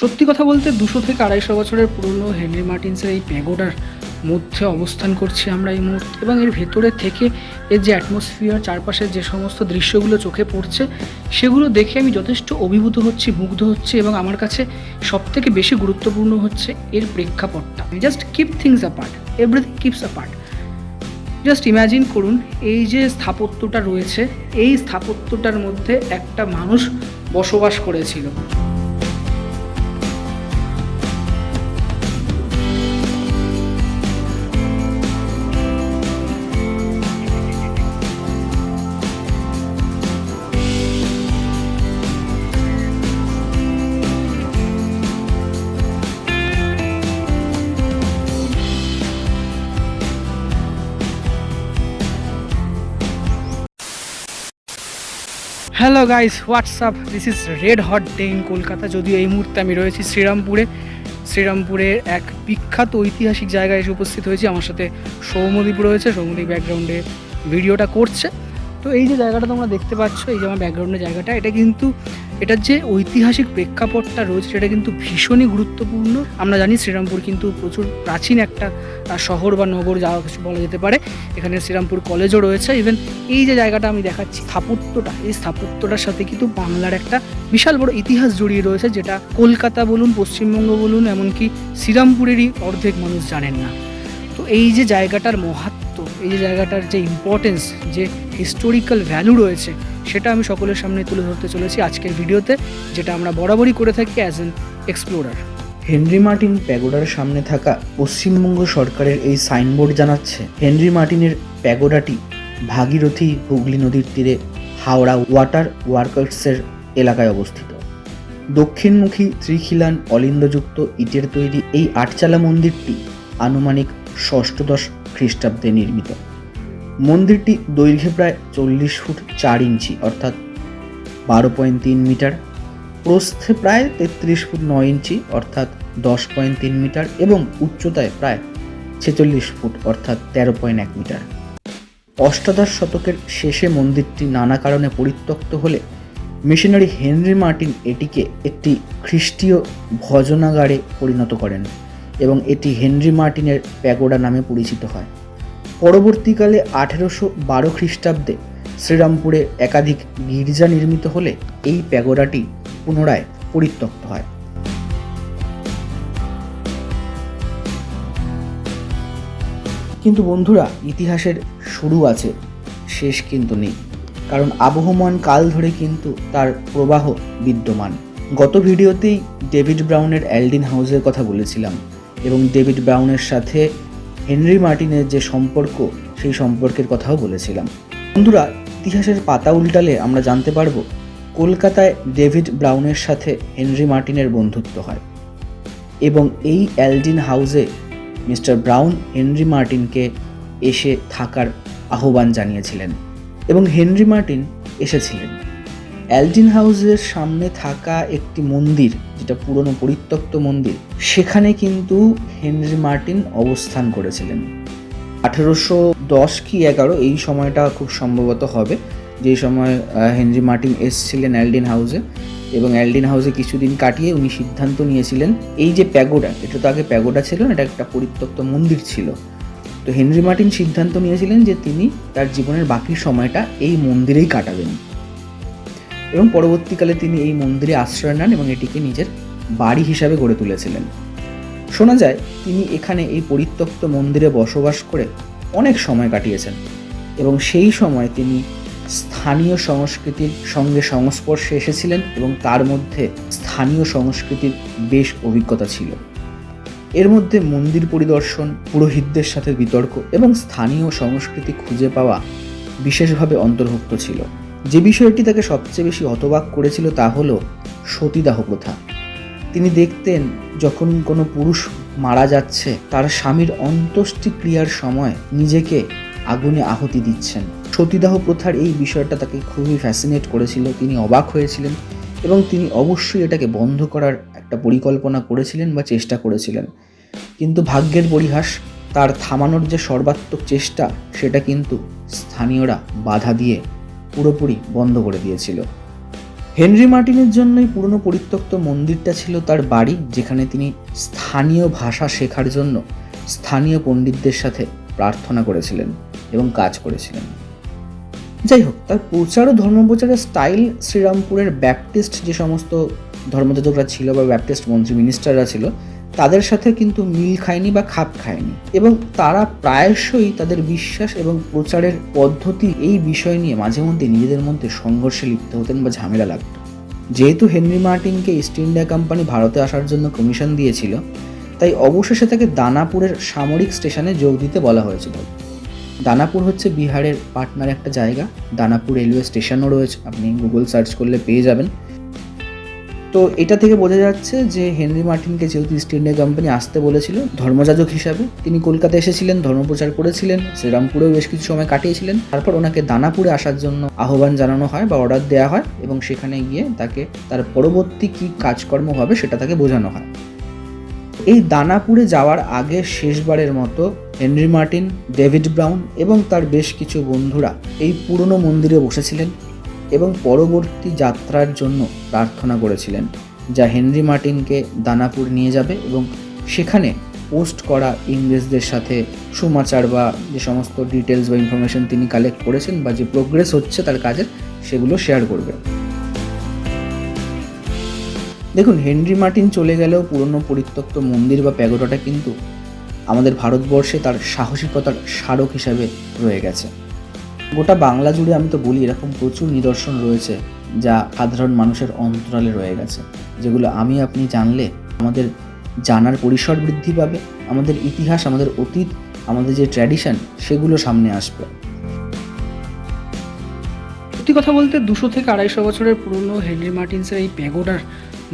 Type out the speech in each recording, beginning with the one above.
সত্যি কথা বলতে দুশো থেকে আড়াইশো বছরের পুরনো হেনরি মার্টিন্সের এই প্যাগোডার মধ্যে অবস্থান করছি আমরা এই মুহূর্তে এবং এর ভেতরে থেকে এর যে অ্যাটমসফিয়ার চারপাশের যে সমস্ত দৃশ্যগুলো চোখে পড়ছে, সেগুলো দেখে আমি যথেষ্ট অভিভূত হচ্ছি, মুগ্ধ হচ্ছি এবং আমার কাছে সবথেকে বেশি গুরুত্বপূর্ণ হচ্ছে এর প্রেক্ষাপটটা। Just keep things apart everything keeps apart just imagine করুন, এই যে স্থাপত্যটা রয়েছে, এই স্থাপত্যটার মধ্যে একটা মানুষ বসবাস করেছিল। Hello guys what's up this is red hot day in Kolkata যদিও এই মুহূর্তে আমি রয়েছি শ্রীরামপুরে। শ্রীরামপুরের এক বিখ্যাত ঐতিহাসিক জায়গায় এসে উপস্থিত হয়েছি। আমার সাথে সৌমদীপ রয়েছে। সৌমদীপ ব্যাকগ্রাউন্ডে ভিডিওটা করছে। তো এই যে জায়গাটা তোমরা দেখতে পাচ্ছ, এই যে আমার ব্যাকগ্রাউন্ডের জায়গাটা, এটা কিন্তু এটার যে ঐতিহাসিক প্রেক্ষাপটটা রয়েছে, সেটা কিন্তু ভীষণই গুরুত্বপূর্ণ। আমরা জানি শ্রীরামপুর কিন্তু প্রচুর প্রাচীন একটা শহর বা নগর, যা কিছু বলা যেতে পারে। এখানে শ্রীরামপুর কলেজও রয়েছে। ইভেন এই যে জায়গাটা আমি দেখাচ্ছি, স্থাপত্যটা, এই স্থাপত্যটার সাথে কিন্তু বাংলার একটা বিশাল বড় ইতিহাস জড়িয়ে রয়েছে, যেটা কলকাতা বলুন, পশ্চিমবঙ্গ বলুন, এমনকি শ্রীরামপুরেরই অর্ধেক মানুষ জানেন না। তো এই যে জায়গাটার মহাত্ম, এই যে জায়গাটার যে ইম্পর্টেন্স যে হিস্টোরিক্যাল ভ্যালু রয়েছে সেটা আমি সকলের সামনে তুলে ধরতে চলেছি আজকের ভিডিওতে, যেটা আমরা বরাবরই করে থাকি as an explorer Henry Martin প্যাগোডার সামনে থাকা পশ্চিমবঙ্গ সরকারের এই সাইনবোর্ড জানাচ্ছে, হেনরি মার্টিনের প্যাগোডাটি ভাগীরথী হুগলি নদীর তীরে হাওড়া ওয়াটার ওয়ার্কার্সের এলাকায় অবস্থিত। দক্ষিণমুখী ত্রিখিলান অলিন্দযুক্ত ইটের তৈরি এই আটচালা মন্দিরটি আনুমানিক ষষ্ঠদশ খ্রিস্টাব্দে নির্মিত। মন্দিরটি দৈর্ঘ্যে প্রায় চল্লিশ ফুট চার ইঞ্চি, অর্থাৎ বারো পয়েন্ট তিন মিটার। প্রস্থে প্রায় তেত্রিশ ফুট নয় ইঞ্চি, অর্থাৎ দশ পয়েন্ট তিন মিটার এবং উচ্চতায় প্রায় ছেচল্লিশ ফুট, অর্থাৎ তেরো পয়েন্ট এক মিটার। অষ্টাদশ শতকের শেষে মন্দিরটি নানা কারণে পরিত্যক্ত হলে মিশনারি হেনরি মার্টিন এটিকে একটি খ্রিস্টীয় ভজনাগারে পরিণত করেন এবং এটি হেনরি মার্টিনের প্যাগোডা নামে পরিচিত হয়। পরবর্তীকালে আঠেরোশো বারো খ্রিস্টাব্দে শ্রীরামপুরে একাধিক গির্জা নির্মিত হলে এই প্যাগোডাটি পুনরায় পরিত্যক্ত হয়। কিন্তু বন্ধুরা, ইতিহাসের শুরু আছে, শেষ কিন্তু নেই। কারণ আবহমান কাল ধরে কিন্তু তার প্রবাহ বিদ্যমান। গত ভিডিওতেই ডেভিড ব্রাউনের অ্যালডিন হাউসের কথা বলেছিলাম এবং ডেভিড ব্রাউনের সাথে হেনরি মার্টিনের যে সম্পর্ক, সেই সম্পর্কের কথাও বলেছিলাম। বন্ধুরা, ইতিহাসের পাতা উল্টালে আমরা জানতে পারব কলকাতায় ডেভিড ব্রাউনের সাথে হেনরি মার্টিনের বন্ধুত্ব হয় এবং এই অ্যালডিন হাউসে মিস্টার ব্রাউন হেনরি মার্টিনকে এসে থাকার আহ্বান জানিয়েছিলেন এবং হেনরি মার্টিন এসেছিলেন। অ্যালডিন হাউসের সামনে থাকা একটি মন্দির, যেটা পুরনো পরিত্যক্ত মন্দির, সেখানে কিন্তু হেনরি মার্টিন অবস্থান করেছিলেন। আঠেরোশো দশ কি এগারো এই সময়টা খুব সম্ভবত হবে, যে সময় হেনরি মার্টিন এসছিলেন অ্যালডিন হাউসে এবং অ্যালডিন হাউসে কিছুদিন কাটিয়ে উনি সিদ্ধান্ত নিয়েছিলেন, এই যে প্যাগোডা, এটা তো আগে প্যাগোডা ছিল না, এটা একটা পরিত্যক্ত মন্দির ছিল। তো হেনরি মার্টিন সিদ্ধান্ত নিয়েছিলেন যে তিনি তার জীবনের বাকি সময়টা এই মন্দিরেই কাটাবেন। এবং পরবর্তীকালে তিনি এই মন্দিরে আশ্রয় নেন এবং এটিকে নিজের বাড়ি হিসাবে গড়ে তুলেছিলেন। শোনা যায়, তিনি এখানে এই পরিত্যক্ত মন্দিরে বসবাস করে অনেক সময় কাটিয়েছেন এবং সেই সময় তিনি স্থানীয় সংস্কৃতির সঙ্গে সংস্পর্শে এসেছিলেন এবং তার মধ্যে স্থানীয় সংস্কৃতির বেশ অভিজ্ঞতা ছিল। এর মধ্যে মন্দির পরিদর্শন, পুরোহিতদের সাথে বিতর্ক এবং স্থানীয় সংস্কৃতি খুঁজে পাওয়া বিশেষভাবে অন্তর্ভুক্ত ছিল। যে বিষয়টি তাকে সবচেয়ে বেশি হতবাক করেছিল তা হলো সতীদাহ প্রথা। তিনি দেখতেন যখন কোনো পুরুষ মারা যাচ্ছে, তার স্বামীর অন্ত্যেষ্টি ক্রিয়ার সময় নিজেকে আগুনে আহুতি দিচ্ছেন। সতীদাহ প্রথার এই বিষয়টা তাকে খুবই ফ্যাসিনেট করেছিল, তিনি অবাক হয়েছিলেন এবং তিনি অবশ্যই এটাকে বন্ধ করার একটা পরিকল্পনা করেছিলেন বা চেষ্টা করেছিলেন। কিন্তু ভাগ্যের পরিহাস, তার থামানোর যে সর্বাত্মক চেষ্টা, সেটা কিন্তু স্থানীয়রা বাধা দিয়ে পুরোপুরি বন্ধ করে দিয়েছিল। হেনরি মার্টিনের জন্যই পুরনো পরিত্যক্ত মন্দিরটা ছিল তার বাড়ি, যেখানে তিনি স্থানীয় ভাষা শেখার জন্য স্থানীয় পণ্ডিতদের সাথে প্রার্থনা করেছিলেন এবং কাজ করেছিলেন। যাই হোক, তার প্রচার ও ধর্মপ্রচারের স্টাইল শ্রীরামপুরের ব্যাপটিস্ট যে সমস্ত ধর্মযাজকরা ছিল বা ব্যাপটিস্ট মন্ত্রী, মিনিস্টাররা ছিল তাদের সাথে কিন্তু মিল খায়নি বা খাপ খায়নি। এবং তারা প্রায়শই তাদের বিশ্বাস এবং প্রচারের পদ্ধতি এই বিষয় নিয়ে মাঝে মধ্যে নিজেদের মধ্যে সংঘর্ষে লিপ্ত হতেন বা ঝামেলা লাগতো। যেহেতু হেনরি মার্টিনকে ইস্ট ইন্ডিয়া কোম্পানি ভারতে আসার জন্য কমিশন দিয়েছিল, তাই অবশেষে তাকে দানাপুরের সামরিক স্টেশনে যোগ দিতে বলা হয়েছিল। দানাপুর হচ্ছে বিহারের পাটনার একটা জায়গা। দানাপুর রেলওয়ে স্টেশনও রয়েছে। আপনি গুগল সার্চ করলে পেয়ে যাবেন। তো এটা থেকে বোঝা যাচ্ছে যে হেনরি মার্টিনকে যেহেতু ইস্ট ইন্ডিয়া কোম্পানি আসতে বলেছিল, ধর্মযাজক হিসাবে, তিনি কলকাতা এসেছিলেন ধর্মপ্রচার করেছিলেন, শ্রীরামপুরেও বেশ কিছু সময় কাটিয়েছিলেন। তারপর ওনাকে দানাপুরে আসার জন্য আহ্বান জানানো হয় বা অর্ডার দেওয়া হয় এবং সেখানে গিয়ে তাকে তার পরবর্তী কী কাজকর্ম হবে সেটা তাকে বোঝানো হয়। এই দানাপুরে যাওয়ার আগে শেষবারের মতো হেনরি মার্টিন, ডেভিড ব্রাউন এবং তার বেশ কিছু বন্ধুরা এই পুরনো মন্দিরে বসেছিলেন। এবং পরবর্তী যাত্রার জন্য প্রার্থনা করেছিলেন, যা হেনরি মার্টিনকে দানাপুর নিয়ে যাবে এবং সেখানে পোস্ট করা ইংরেজদের সাথে সমাচার বা যে সমস্ত ডিটেলস বা ইনফরমেশন তিনি কালেক্ট করেছেন বা যে প্রোগ্রেস হচ্ছে তার কাজের, সেগুলো শেয়ার করবে। দেখুন, হেনরি মার্টিন চলে গেলেও পুরনো পরিত্যক্ত মন্দির বা প্যাগোডাটা কিন্তু আমাদের ভারতবর্ষে তার সাহসিকতার স্মারক হিসাবে রয়ে গেছে। গোটা বাংলা জুড়ে আমি তো বলি, এরকম প্রচুর নিদর্শন রয়েছে যা সাধারণ মানুষের অন্তরালে রয়ে গেছে, যেগুলো আমি, আপনি জানলে আমাদের জানার পরিসর বৃদ্ধি পাবে, আমাদের ইতিহাস, আমাদের অতীত, আমাদের যে ট্র্যাডিশন সেগুলো সামনে আসবে। সত্যি কথা বলতে দুশো থেকে আড়াইশো বছরের পুরনো হেনরি মার্টিন্সের এই প্যাগোডার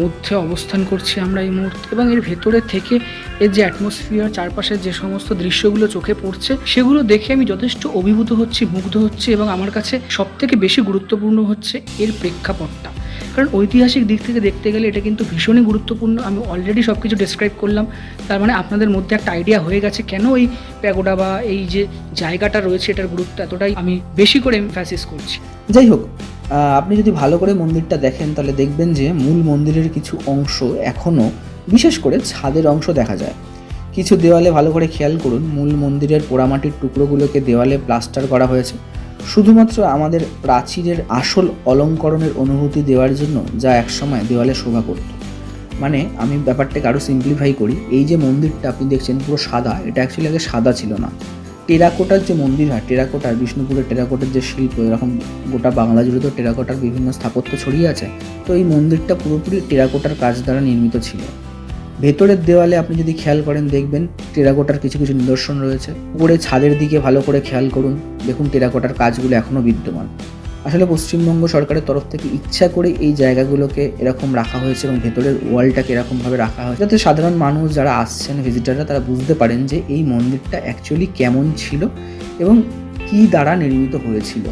মধ্যে অবস্থান করছি আমরা এই মুহূর্তে এবং এর ভেতরে থেকে এর যে অ্যাটমসফিয়ার চারপাশের যে সমস্ত দৃশ্যগুলো চোখে পড়ছে, সেগুলো দেখে আমি যথেষ্ট অভিভূত হচ্ছি, মুগ্ধ হচ্ছি এবং আমার কাছে সব থেকে বেশি গুরুত্বপূর্ণ হচ্ছে এর প্রেক্ষাপটটা। কারণ ঐতিহাসিক দিক থেকে দেখতে গেলে এটা কিন্তু ভীষণই গুরুত্বপূর্ণ। আমি অলরেডি সব কিছু ডিসক্রাইব করলাম। তার মানে আপনাদের মধ্যে একটা আইডিয়া হয়ে গেছে কেন এই প্যাগোডা বা এই যে জায়গাটা রয়েছে, এটার গুরুত্ব এতটাই আমি বেশি করে এমফ্যাসিস করছি। যাই হোক আপনি যদি ভালো করে মন্দিরটা দেখেন, তাহলে দেখবেন যে মূল মন্দিরের কিছু অংশ এখনও বিশেষ করে ছাদের অংশ দেখা যায়। কিছু দেওয়ালে ভালো করে খেয়াল করুন, মূল মন্দিরের পোড়ামাটির টুকরোগুলোকে দেওয়ালে প্লাস্টার করা হয়েছে। শুধুমাত্র আমাদের প্রাচীরের আসল অলঙ্করণের অনুভূতি দেওয়ার জন্য যা একসময় দেওয়ালে শোভা করত। মানে আমি ব্যাপারটাকে আরও সিম্পলিফাই করি, এই যে মন্দিরটা আপনি দেখছেন পুরো সাদা, এটা অ্যাকচুয়ালি আগে সাদা ছিল না। টেরাকোটার যে মন্দির, হয় টেরাকোটার বিষ্ণুপুরের টেরাকোটার যে শিল্প, এরকম গোটা বাংলা জুড়ে তো টেরাকোটার বিভিন্ন স্থাপত্য ছড়িয়ে আছে, তো এই মন্দিরটা পুরোপুরি টেরাকোটার কাজ দ্বারা নির্মিত ছিল। ভেতরের দেওয়ালে আপনি যদি খেয়াল করেন, দেখবেন টেরাকোটার কিছু কিছু নিদর্শন রয়েছে। উপরে ছাদের দিকে ভালো করে খেয়াল করুন, দেখুন টেরাকোটার কাজগুলো এখনও বিদ্যমান। আসলে পশ্চিমবঙ্গ সরকারের তরফ থেকে ইচ্ছা করে এই জায়গাগুলোকে এরকম রাখা হয়েছে এবং ভেতরের ওয়ালটাকে এরকমভাবে রাখা হয়েছে। যাতে সাধারণ মানুষ যারা আসছেন ভিজিটাররা তারা বুঝতে পারেন যে এই মন্দিরটা অ্যাকচুয়ালি কেমন ছিল এবং কী দ্বারা নির্মিত হয়েছিল।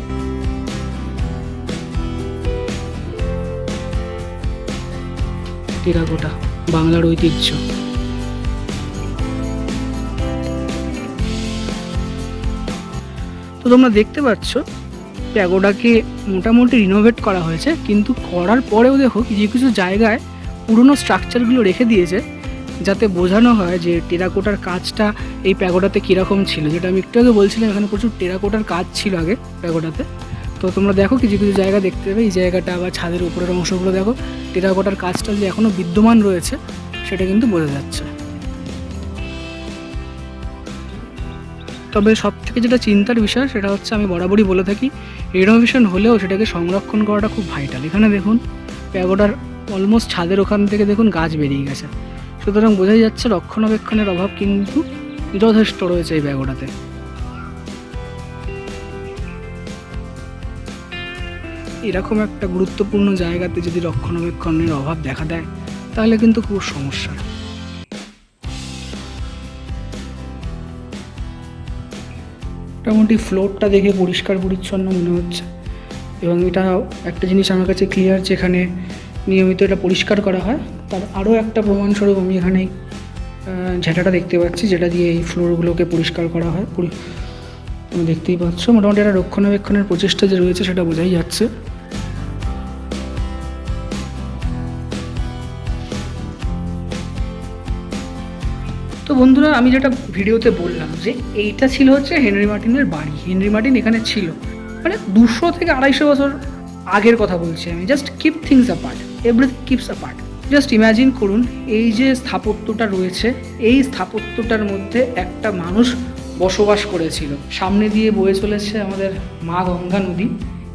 টেরাকোটা, বাংলার ঐতিহ্য। তো তোমরা দেখতে পাচ্ছ প্যাগোডাকে মোটামুটি রিনোভেট করা হয়েছে। কিন্তু করার পরেও দেখো কিছু কিছু জায়গায় পুরনো স্ট্রাকচারগুলো রেখে দিয়েছে, যাতে বোঝানো হয় যে টেরাকোটার কাজটা এই প্যাগোডাতে কীরকম ছিল। যেটা আমি একটু আগে বলছিলাম, এখানে প্রচুর টেরাকোটার কাজ ছিল আগে প্যাগোডাতে। তো তোমরা দেখো কিছু কিছু জায়গা দেখতে পাবে। এই জায়গাটা আবার ছাদের উপরের অংশগুলো দেখো। টেরাকোটার কাজটা যে এখনও বিদ্যমান রয়েছে, সেটা কিন্তু বোঝা যাচ্ছে। তবে সব থেকে যেটা চিন্তার বিষয় সেটা হচ্ছে আমি বরাবরই বলে থাকি রিনোভেশন হলেও সেটাকে সংরক্ষণ করাটা খুব ভাইটাল এখানে দেখুন, প্যাগোডার অলমোস্ট ছাদের ওখান থেকে দেখুন গাছ বেরিয়ে গেছে। সুতরাং বোঝাই যাচ্ছে রক্ষণাবেক্ষণের অভাব কিন্তু যথেষ্ট রয়েছে এই প্যাগোডাতে। এরকম একটা গুরুত্বপূর্ণ জায়গাতে যদি রক্ষণাবেক্ষণের অভাব দেখা দেয়, তাহলে কিন্তু খুব সমস্যা। মোটামুটি ফ্লোরটা দেখে পরিষ্কার পরিচ্ছন্ন মনে হচ্ছে। এবং এটা একটা জিনিস আমার কাছে ক্লিয়ার যেখানে নিয়মিত এটা পরিষ্কার করা হয়। তার আরও একটা প্রমাণস্বরূপ আমি এখানে ঝেঁটাটা দেখতে পাচ্ছি, যেটা দিয়ে এই ফ্লোরগুলোকে পরিষ্কার করা হয়। দেখতেই পাচ্ছ। মোটামুটি একটা রক্ষণাবেক্ষণের প্রচেষ্টা যে রয়েছে সেটা বোঝাই যাচ্ছে। বন্ধুরা, আমি যেটা ভিডিওতে বললাম যে এইটা ছিল হচ্ছে হেনরি মার্টিনের বাড়ি। হেনরি মার্টিন এখানে ছিল। মানে দুশো থেকে আড়াইশো বছর আগের কথা বলছি আমি। Just keep things apart everything keeps apart just imagine করুন, এই যে স্থাপত্যটা রয়েছে, এই স্থাপত্যটার মধ্যে একটা মানুষ বসবাস করেছিল। সামনে দিয়ে বয়ে চলেছে আমাদের মা গঙ্গা নদী।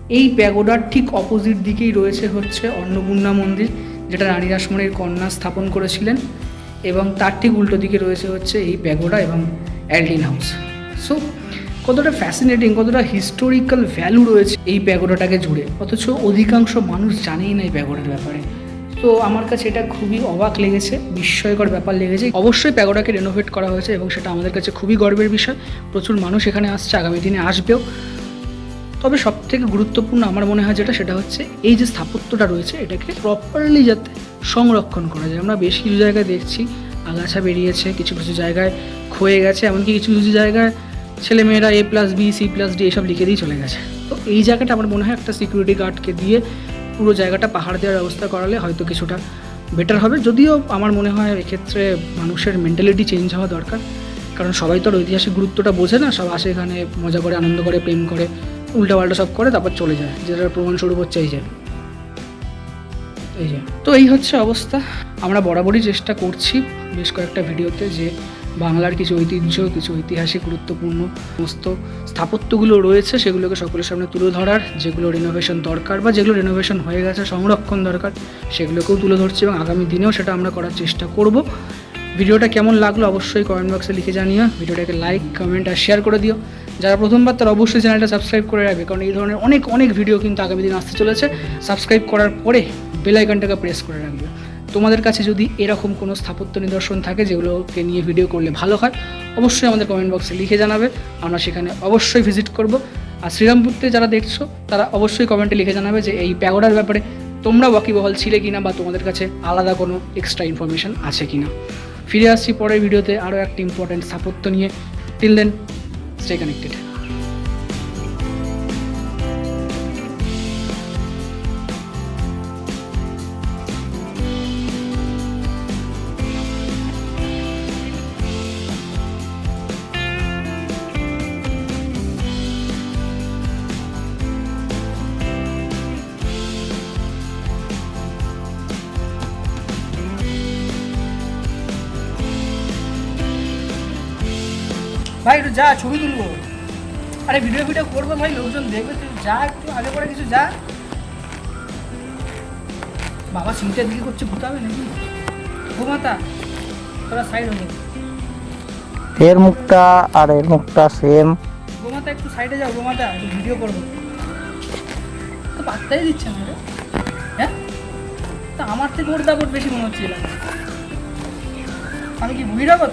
এই প্যাগোডার ঠিক অপোজিট দিকেই রয়েছে হচ্ছে অন্নপূর্ণা মন্দির, যেটা রানী রাসমণির কন্যা স্থাপন করেছিলেন। এবং তার ঠিক উল্টো দিকে রয়েছে হচ্ছে এই প্যাগোডা এবং অ্যালডিন হাউস। সো কতটা ফ্যাসিনেটিং কতটা হিস্টোরিক্যাল ভ্যালু রয়েছে এই প্যাগোডাটাকে জুড়ে। অথচ অধিকাংশ মানুষ জানেই না এই প্যাগোডার ব্যাপারে। তো আমার কাছে এটা খুবই অবাক লেগেছে, বিস্ময়কর ব্যাপার লেগেছে। অবশ্যই প্যাগোডাকে রেনোভেট করা হয়েছে এবং সেটা আমাদের কাছে খুবই গর্বের বিষয়। প্রচুর মানুষ এখানে আসছে, আগামী দিনে আসবেও। তবে সব থেকে গুরুত্বপূর্ণ আমার মনে হয় যেটা, সেটা হচ্ছে এই যে স্থাপত্যটা রয়েছে, এটাকে প্রপারলি যাতে সংরক্ষণ করা যায় আমরা বেশ কিছু জায়গায় দেখছি, আগাছা বেরিয়েছে, কিছু কিছু জায়গায় ক্ষয়ে গেছে, এমনকি কিছু কিছু জায়গায় ছেলেমেয়েরা A plus B C plus D এসব লিখে দিয়ে চলে গেছে। তো এই জায়গাটা আমার মনে হয় একটা সিকিউরিটি গার্ডকে দিয়ে পুরো জায়গাটা পাহাড় দেওয়ার ব্যবস্থা করালে হয়তো কিছুটা বেটার হবে। যদিও আমার মনে হয় এক্ষেত্রে মানুষের মেন্টালিটি চেঞ্জ হওয়া দরকার, কারণ সবাই তো আর ঐতিহাসিক গুরুত্বটা বোঝে না। সব আসে এখানে, মজা করে, আনন্দ করে, প্রেম করে, উল্টাপাল্টা সব করে, তারপর চলে যায়। যেটার প্রমাণস্বরূপ হচ্ছে এই যে। এই যে। তো এই হচ্ছে অবস্থা। আমরা বরাবরই চেষ্টা করছি বেশ কয়েকটা ভিডিওতে যে বাংলার কিছু ঐতিহ্য, কিছু ঐতিহাসিক গুরুত্বপূর্ণ সমস্ত স্থাপত্যগুলো রয়েছে, সেগুলোকে সকলের সামনে তুলে ধরার, যেগুলো রিনোভেশন দরকার বা যেগুলো রিনোভেশন হয়ে গেছে, সংরক্ষণ দরকার, সেগুলোকেও তুলে ধরছি এবং আগামী দিনেও সেটা আমরা করার চেষ্টা করব। ভিডিওটা কেমন লাগল অবশ্যই কমেন্ট বক্সে লিখে জানিও। ভিডিওটাকে লাইক কমেন্ট আর শেয়ার করে দিও। যারা প্রথমবার তারা অবশ্যই চ্যানেলটা সাবস্ক্রাইব করে রাখবে, কারণ এই ধরনের অনেক অনেক ভিডিও কিন্তু আগামী দিন আসতে চলেছে। সাবস্ক্রাইব করার পরে বেল আইকনটাকে প্রেস করে রাখবে। তোমাদের কাছে যদি এরকম কোনো স্থাপত্য নিদর্শন থাকে যেগুলোকে নিয়ে ভিডিও করলে ভালো হয়, অবশ্যই আমাদের কমেন্ট বক্সে লিখে জানাবে। আমরা সেখানে অবশ্যই ভিজিট করব। আর শ্রীরামপুরতে যারা দেখছ, তারা অবশ্যই কমেন্টে লিখে জানাবে যে এই প্যাগোডার ব্যাপারে তোমরা ওয়াকিবহল ছিলে কিনা বা তোমাদের কাছে আলাদা কোনো এক্সট্রা ইনফরমেশন আছে কিনা। ফিরে আসছি পরের ভিডিওতে আরও একটা ইম্পর্ট্যান্ট স্থাপত্য নিয়ে। টিল দেন স্টে কানেক্টেড ভাই একটু যা ছবি তুলবো। আরে ভিডিও ভিডিও করব ভাই লোকজন দেখবে তুই যা একটু আগে পরে কিছু যা। বাবা সিনটার দিকে করছে ঘুটাবে নাকি? ঘুমাতা তোরা সাইড হয়ে এর মুখটা আর এর মুখটা সেম গোমাতা একটু সাইডে যাও গোমাতা একটু ভিডিও করব। তো পাত্তাই দিচ্ছে না রে। হ্যাঁ? তা আমার থেকে ওর দাপট বেশি মনে হচ্ছিল আমি কি বুড়ি রাখো